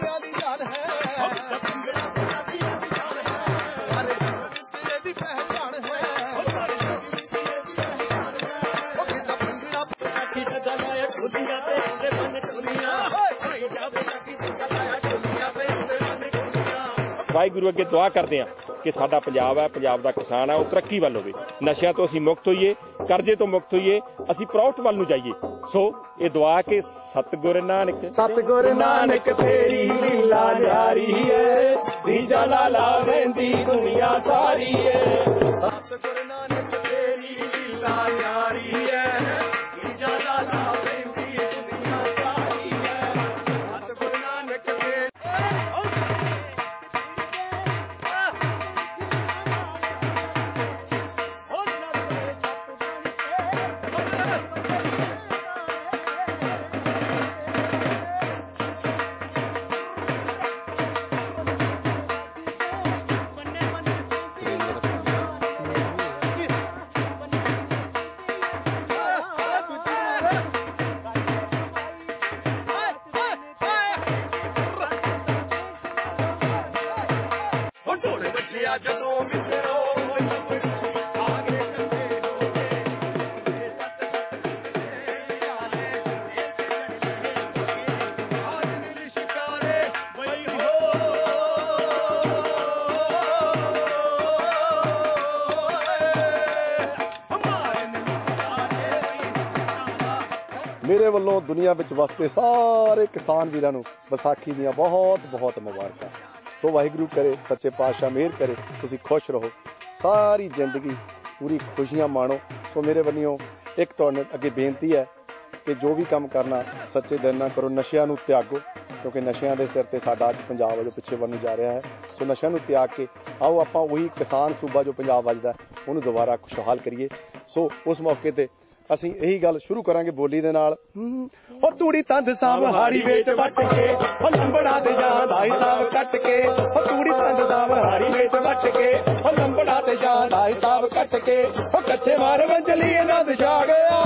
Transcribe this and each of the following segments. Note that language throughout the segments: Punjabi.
Gracias. ਵਾਹਿਗੁਰੂ ਅੱਗੇ ਦੁਆ ਕਰਦੇ ਹਾਂ ਕਿ ਸਾਡਾ ਪੰਜਾਬ ਹੈ, ਪੰਜਾਬ ਦਾ ਕਿਸਾਨ ਹੈ, ਉਹ ਤਰੱਕੀ ਵੱਲ ਹੋਵੇ। ਨਸ਼ਿਆਂ ਤੋਂ ਅਸੀਂ ਮੁਕਤ ਹੋਈਏ, ਕਰਜ਼ੇ ਤੋਂ ਮੁਕਤ ਹੋਈਏ, ਅਸੀਂ ਪ੍ਰੋਫਿਟ ਵੱਲ ਨੂੰ ਜਾਈਏ। ਸੋ ਇਹ ਦੁਆ ਕਿ ਸਤਿਗੁਰ ਨਾਨਕ ਸਤਿਗੁਰ ਨਾਨਕ ਤੇਰੀ ਲੀਲਾ ਜਾਰੀ ਹੈ ਰੀਜਾ ਲਾਲਾ ਵਹਿੰਦੀ ਦੁਨੀਆ ਸਾਰੀ ਹੈ। ਸਤਿਗੁਰ ਨਾਨਕ ਹੁਣ ਢੋਲੇ ਵੱਜਿਆ ਜਦੋਂ ਮਿੱਤਰੋ ਆਗੇ ਕੰਦੇ ਮੇਰੇ ਵੱਲੋਂ ਦੁਨੀਆ ਵਿੱਚ ਵਸਦੇ ਸਾਰੇ ਕਿਸਾਨ ਵੀਰਾਂ ਨੂੰ ਵਿਸਾਖੀ ਦੀਆਂ ਬਹੁਤ ਬਹੁਤ ਮੁਬਾਰਕਾਂ। ਸੋ ਵਾਹਿਗੁਰੂ ਕਰੇ ਸੱਚੇ ਪਾਤਸ਼ਾਹ ਮਿਹਰ ਕਰੇ ਤੁਸੀਂ ਖੁਸ਼ ਰਹੋ। ਸਾਰੀ ਜ਼ਿੰਦਗੀ ਪੂਰੀ ਖੁਸ਼ੀਆਂ ਮਾਣੋ। ਸੋ ਮੇਰੇ ਵੱਲੋਂ ਇੱਕ ਤੁਹਾਡੇ ਅੱਗੇ ਬੇਨਤੀ ਹੈ ਕਿ ਜੋ ਵੀ ਕੰਮ ਕਰਨਾ ਸੱਚੇ ਦਿਲ ਨਾਲ ਕਰੋ ਨਸ਼ਿਆਂ ਨੂੰ ਤਿਆਗੋ ਕਿਉਂਕਿ ਨਸ਼ਿਆਂ ਦੇ ਸਿਰ ਤੇ ਸਾਡਾ ਅੱਜ ਪੰਜਾਬ ਵਜੋਂ ਪਿੱਛੇ ਵੱਲ ਨੂੰ ਜਾ ਰਿਹਾ ਹੈ। ਸੋ ਨਸ਼ਿਆਂ ਨੂੰ ਤਿਆਗ ਕੇ ਆਓ ਆਪਾਂ ਉਹੀ ਕਿਸਾਨ ਸੂਬਾ ਜੋ ਪੰਜਾਬ ਵੱਜਦਾ ਹੈ, ਉਹਨੂੰ ਦੁਬਾਰਾ ਖੁਸ਼ਹਾਲ ਕਰੀਏ। ਸੋ ਉਸ ਮੌਕੇ ਤੇ ਅਸੀਂ ਇਹੀ ਗੱਲ ਸ਼ੁਰੂ ਕਰਾਂਗੇ ਬੋਲੀ ਦੇ ਨਾਲ। ਉਹ ਤੂੜੀ ਤੰਦ ਸਾਬ ਹਾੜੀ ਵਿੱਚ ਵੱਟ ਕੇ ਉਹ ਲੰਬੜਾ ਦੇ ਜਾਂ ਦਾ ਹਿਸਾਬ ਕੱਟ ਕੇ ਉਹ ਤੂੜੀ ਤੰਦ ਸਾਬ ਹਾੜੀ ਵਿੱਚ ਵੱਟ ਕੇ ਉਹ ਲੰਬੜਾ ਤੇ ਜਾਂ ਦਾ ਹਿਸਾਬ ਕੱਟ ਕੇ ਉਹ ਕੱਚੇ ਮਾਰ ਵੰਜਲੀ ਇਹਨਾਂ ਦੇ ਛਾ ਗਿਆ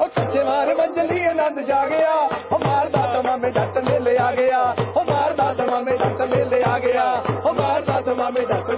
ਉਹ ਕੱਚੇ ਮਾਰ ਵੰਜਲੀ ਆਨੰਦ ਜਾ ਗਿਆ ਉਹ ਮਾਰਦਾ ਤਮਾਮੇ ਜੱਟ ਮੇਲੇ ਆ ਗਿਆ। ਉਹ ਮਾਰਦਾ ਤਮਾਮੇ ਜੱਟ ਮੇਲੇ ਆ ਗਿਆ। ਉਹ ਮਾਰਦਾ ਤਮਾਮੇ ਜੱਟ